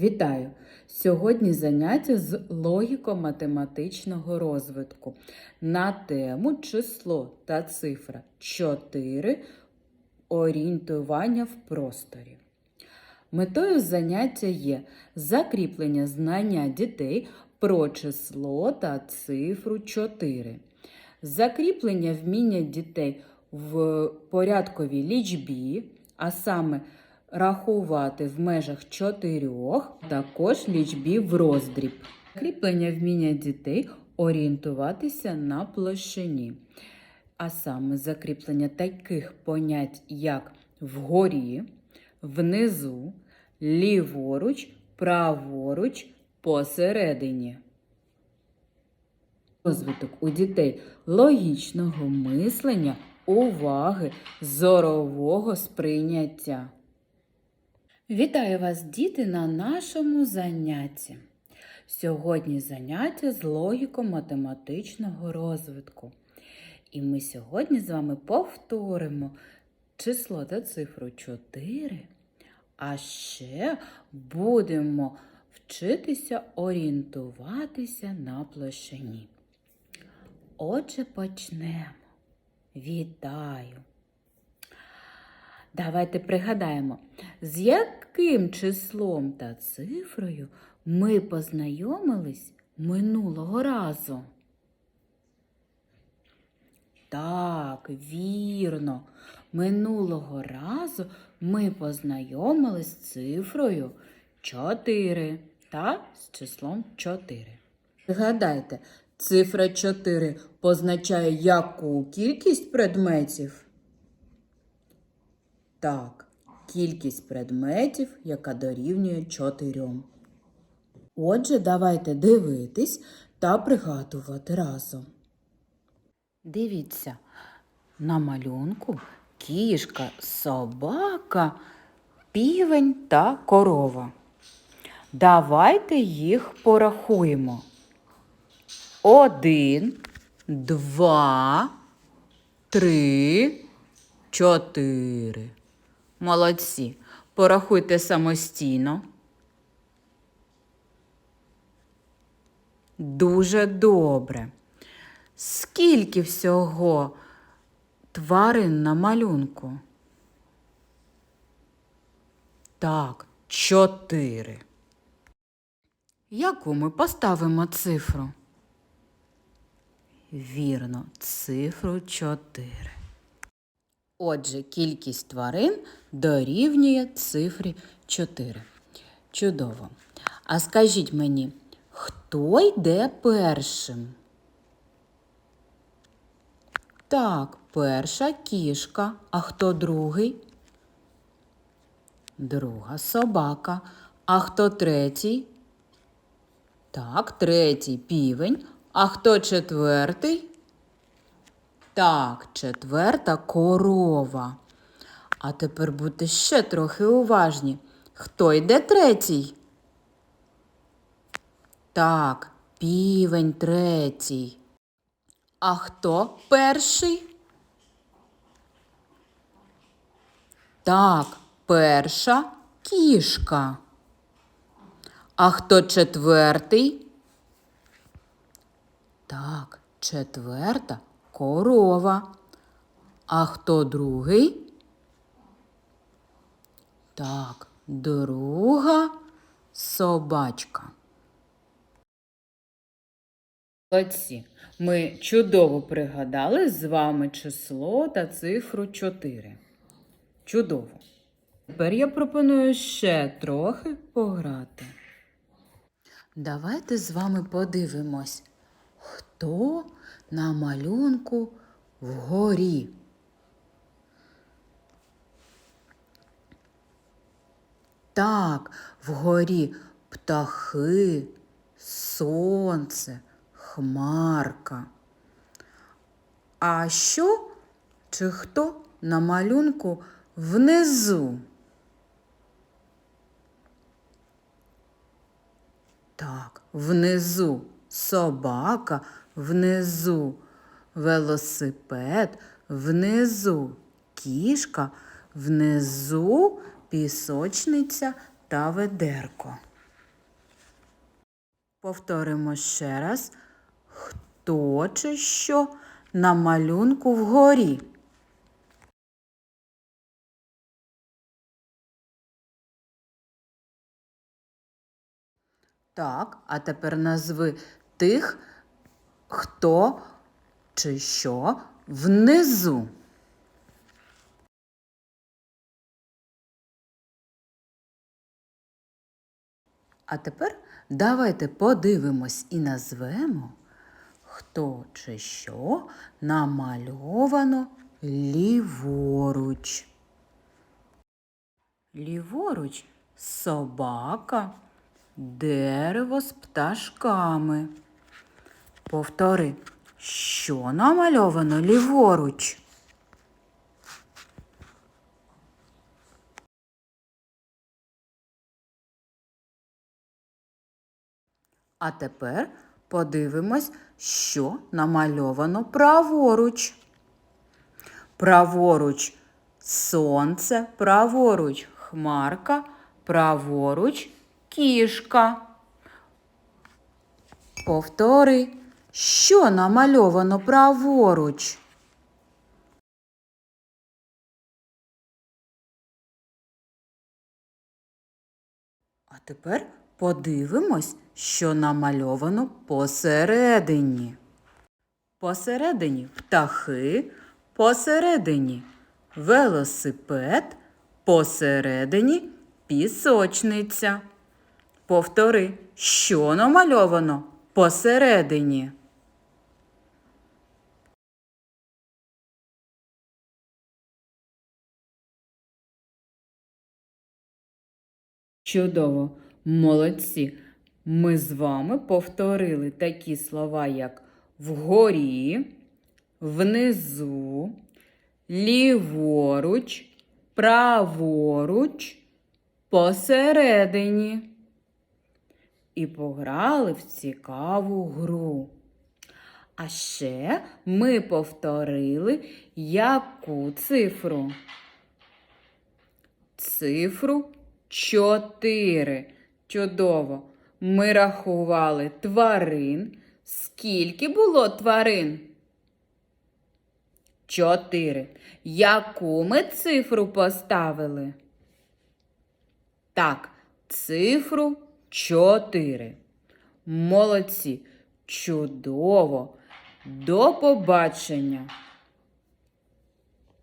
Вітаю! Сьогодні заняття з логіко-математичного розвитку на тему число та цифра 4 орієнтування в просторі. Метою заняття є закріплення знання дітей про число та цифру 4, закріплення вміння дітей в порядковій лічбі, а саме рахувати в межах чотирьох, також лічбі в роздріб. Закріплення вміння дітей орієнтуватися на площині, а саме закріплення таких понять, як вгорі, внизу, ліворуч, праворуч, посередині. Розвиток у дітей логічного мислення, уваги, зорового сприйняття. Вітаю вас, діти, на нашому занятті. Сьогодні заняття з логіко-математичного розвитку. І ми сьогодні з вами повторимо число та цифру 4, а ще будемо вчитися орієнтуватися на площині. Отже, почнемо. Вітаю! Давайте пригадаємо, з яким числом та цифрою ми познайомились минулого разу. Так, вірно. Минулого разу ми познайомились з цифрою 4 та з числом 4. Згадайте, цифра 4 позначає яку кількість предметів? Так, кількість предметів, яка дорівнює 4. Отже, давайте дивитись та пригадувати разом. Дивіться, на малюнку кішка, собака, півень та корова. Давайте їх порахуємо. Один, два, три, чотири. Молодці. Порахуйте самостійно. Дуже добре. Скільки всього тварин на малюнку? Так, чотири. Яку ми поставимо цифру? Вірно, цифру чотири. Отже, кількість тварин дорівнює цифрі 4. Чудово. А скажіть мені, хто йде першим? Так, перша кішка. А хто другий? Друга собака. А хто третій? Так, третій півень. А хто четвертий? Так, четверта корова. А тепер будьте ще трохи уважні. Хто йде третій? Так, півень третій. А хто перший? Так, перша кішка. А хто четвертий? Так, четверта корова. А хто другий? Так, друга собачка. Молодці, ми чудово пригадали з вами число та цифру 4. Чудово. Тепер я пропоную ще трохи пограти. Давайте з вами подивимось, хто на малюнку вгорі. Так, вгорі птахи, сонце, хмарка. А що чи хто на малюнку внизу? Так, внизу собака, внизу велосипед, внизу кішка, внизу пісочниця та ведерко. Повторимо ще раз. Хто чи що на малюнку вгорі? Так, а тепер назви тих, хто чи що внизу. А тепер давайте подивимось і назвемо, хто чи що намальовано ліворуч. Ліворуч собака, дерево з пташками. Повтори, що намальовано ліворуч? А тепер подивимось, що намальовано праворуч. Праворуч сонце, праворуч хмарка, праворуч кішка. Повтори, що намальовано праворуч. А тепер подивимось, що намальовано посередині. Посередині птахи, посередині велосипед, посередині пісочниця. Повтори, що намальовано посередині. Чудово, молодці. Ми з вами повторили такі слова, як вгорі, внизу, ліворуч, праворуч, посередині. І пограли в цікаву гру. А ще ми повторили яку цифру? Цифру 4. Чудово. Ми рахували тварин. Скільки було тварин? Чотири. Яку ми цифру поставили? Так, цифру 4. Молодці. Чудово. До побачення.